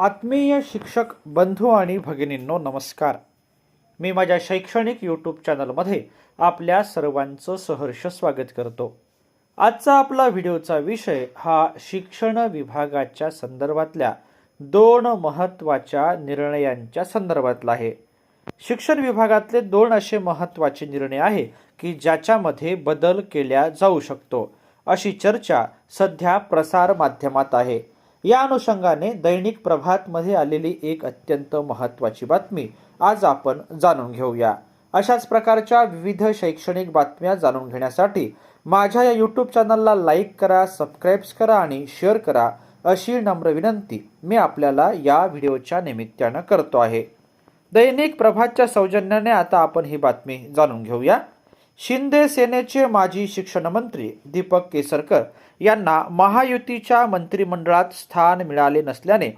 आत्मीय शिक्षक बंधू आणि भगिनींनो नमस्कार. मी माझ्या शैक्षणिक यूट्यूब चॅनलमध्ये आपल्या सर्वांचं सहर्ष स्वागत करतो. आजचा आपला व्हिडिओचा विषय हा शिक्षण विभागाच्या संदर्भातल्या दोन महत्त्वाच्या निर्णयांच्या संदर्भातला आहे. शिक्षण विभागातले दोन असे महत्त्वाचे निर्णय आहे की ज्याच्यामध्ये बदल केल्या जाऊ शकतो अशी चर्चा सध्या प्रसार माध्यमात आहे. या अनुषंगाने दैनिक प्रभातमध्ये आलेली एक अत्यंत महत्त्वाची बातमी आज आपण जाणून घेऊया. अशाच प्रकारच्या विविध शैक्षणिक बातम्या जाणून घेण्यासाठी माझ्या या यूट्यूब चॅनलला लाईक करा सबस्क्राईब्स करा आणि शेअर करा अशी नम्र विनंती मी आपल्याला या व्हिडिओच्या निमित्तानं करतो आहे. दैनिक प्रभातच्या सौजन्याने आता आपण ही बातमी जाणून घेऊया. शिंदे सेनेचे माजी शिक्षण मंत्री दीपक केसरकर यांना महायुतीच्या मंत्रिमंडळात स्थान मिळाले नसल्याने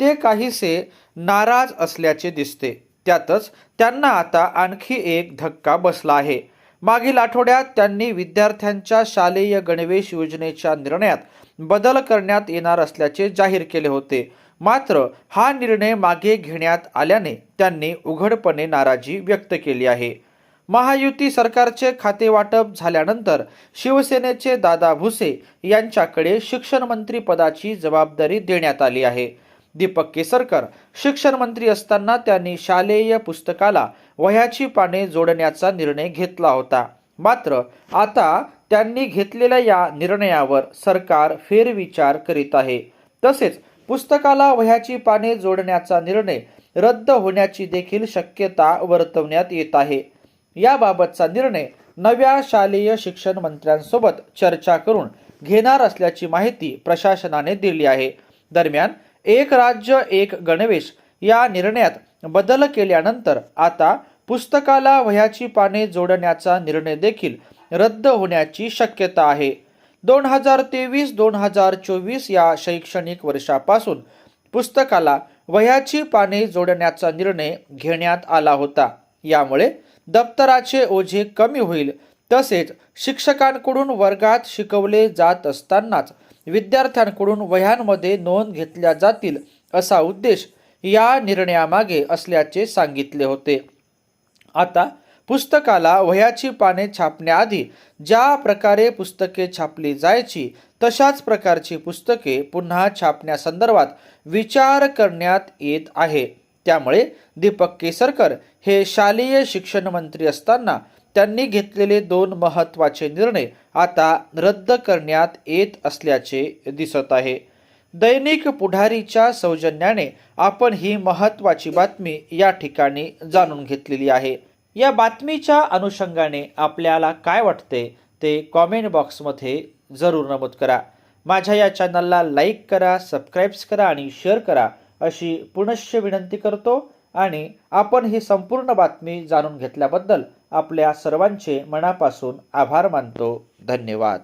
ते काहीसे नाराज असल्याचे दिसते. त्यातच त्यांना आता आणखी एक धक्का बसला आहे. मागील आठवड्यात त्यांनी विद्यार्थ्यांच्या शालेय गणवेश योजनेच्या निर्णयात बदल करण्यात येणार असल्याचे जाहीर केले होते. मात्र हा निर्णय मागे घेण्यात आल्याने त्यांनी उघडपणे नाराजी व्यक्त केली आहे. महायुती सरकारचे खाते वाटप झाल्यानंतर शिवसेनेचे दादा भुसे यांच्याकडे शिक्षण मंत्री पदाची जबाबदारी देण्यात आली आहे. दीपक केसरकर शिक्षण मंत्री असताना त्यांनी शालेय पुस्तकाला वह्याची पाने जोडण्याचा निर्णय घेतला होता. मात्र आता त्यांनी घेतलेल्या या निर्णयावर सरकार फेरविचार करीत आहे. तसेच पुस्तकाला वह्याची पाने जोडण्याचा निर्णय रद्द होण्याची देखील शक्यता वर्तवण्यात येत आहे. याबाबतचा निर्णय नव्या शालेय शिक्षण मंत्र्यांसोबत चर्चा करून घेणार असल्याची माहिती प्रशासनाने दिली आहे. दरम्यान एक राज्य एक गणवेश या निर्णयात बदल केल्यानंतर आता पुस्तकाला वह्याची पाने जोडण्याचा निर्णय देखील रद्द होण्याची शक्यता आहे. दोन हजार तेवीस दोन हजार चोवीस या शैक्षणिक वर्षापासून पुस्तकाला वह्याची पाने जोडण्याचा निर्णय घेण्यात आला होता. यामुळे दप्तराचे ओझे कमी होईल. तसेच शिक्षकांकडून वर्गात शिकवले जात असतानाच विद्यार्थ्यांकडून वह्यांमध्ये नोंद घेतल्या जातील असा उद्देश या निर्णयामागे असल्याचे सांगितले होते. आता पुस्तकाला वह्याची पाने छापण्याआधी ज्या प्रकारे पुस्तके छापली जायची तशाच प्रकारची पुस्तके पुन्हा छापण्यासंदर्भात विचार करण्यात येत आहे. त्यामुळे दीपक केसरकर हे शालेय शिक्षण मंत्री असताना त्यांनी घेतलेले दोन महत्त्वाचे निर्णय आता रद्द करण्यात येत असल्याचे दिसत आहे. दैनिक पुढारीच्या सौजन्याने आपण ही महत्त्वाची बातमी या ठिकाणी जाणून घेतलेली आहे. या बातमीच्या अनुषंगाने आपल्याला काय वाटते ते कॉमेंट बॉक्समध्ये जरूर नमूद करा. माझ्या या चॅनलला लाईक करा सबस्क्राईब्स करा आणि शेअर करा. अशी पुनश्च विनंती करतो आणि आपण ही संपूर्ण बातमी जाणून घेतल्याबद्दल आपल्या सर्वांचे मनापासून आभार मानतो. धन्यवाद.